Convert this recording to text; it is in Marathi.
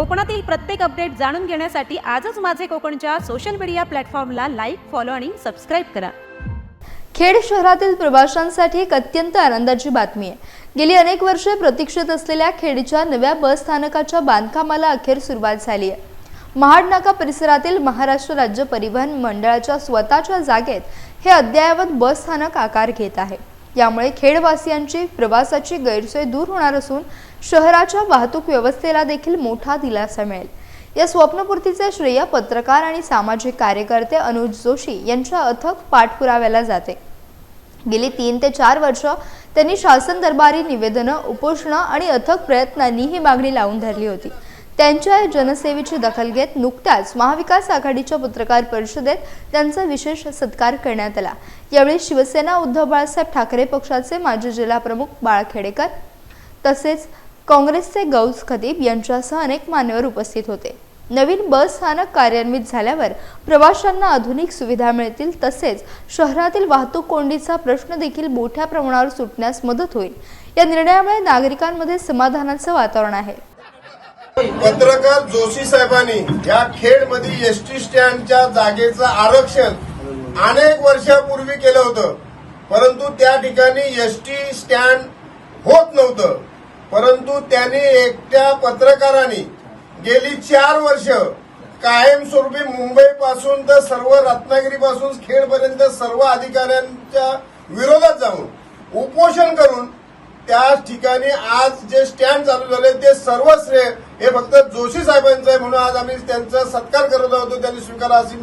कोकणातील प्रत्येक अपडेट जाणून घेण्यासाठी आजच माझे कोकणच्या सोशल मीडिया प्लॅटफॉर्मला लाईक फॉलो आणि सबस्क्राईब करा. खेड शहरातील प्रवाशांसाठी एक अत्यंत आनंदाची बातमी आहे. गेली अनेक वर्षे प्रतीक्षेत असलेल्या खेडच्या नव्या बस स्थानकाच्या बांधकामाला अखेर सुरुवात झाली आहे. महाड नाका परिसरातील महाराष्ट्र राज्य परिवहन मंडळाच्या स्वतःच्या जागेत हे अद्ययावत बस स्थानक आकार घेत आहे. यामुळे खेडवासियांची प्रवासाची गैरसोय दूर होणार असून शहराच्या वाहतूक व्यवस्थेला देखील मोठा दिलासा मिळेल. या स्वप्नपूर्तीचे श्रेय पत्रकार आणि सामाजिक कार्यकर्ते अनुज जोशी यांच्या अथक पाठपुराव्याला जाते. गेली तीन ते चार वर्ष त्यांनी शासन दरबारी निवेदनं उपोषणं आणि अथक प्रयत्नांनी ही मागणी लावून धरली होती. त्यांच्या या जनसेवेची दखल घेत नुकत्याच महाविकास आघाडीच्या पत्रकार परिषदेत त्यांचा विशेष सत्कार करण्यात आला. यावेळी शिवसेना उद्धव बाळासाहेब ठाकरे पक्षाचे माजी जिल्हाप्रमुख बाळा खेडेकर तसेच काँग्रेसचे गौस खतीब यांच्यासह अनेक मान्यवर उपस्थित होते. नवीन बस स्थानक कार्यान्वित झाल्यावर प्रवाशांना आधुनिक सुविधा मिळतील तसेच शहरातील वाहतूक कोंडीचा प्रश्न देखील मोठ्या प्रमाणावर सुटण्यास मदत होईल. या निर्णयामुळे नागरिकांमध्ये समाधानाचं वातावरण आहे. पत्रकार जोशी साहेबांनी या खेडमध्ये टी स्टँडच्या जागेचं आरक्षण अनेक वर्षापूर्वी केलं होतं. परंतु त्या ठिकाणी एसटी स्टँड होत नव्हतं. परंतु त्यांनी एकट्या पत्रकारांनी गेली चार वर्ष कायमस्वरूपी मुंबईपासून तर सर्व रत्नागिरीपासून खेडपर्यंत सर्व अधिकाऱ्यांच्या विरोधात जाऊन उपोषण करून त्या ठिकाणी आज जे स्टँड चालू झाले ते सर्व श्रेय हे फक्त जोशी साहेबांचं आहे म्हणून आज आम्ही त्यांचा सत्कार करत होतो त्यांनी स्वीकारा अशी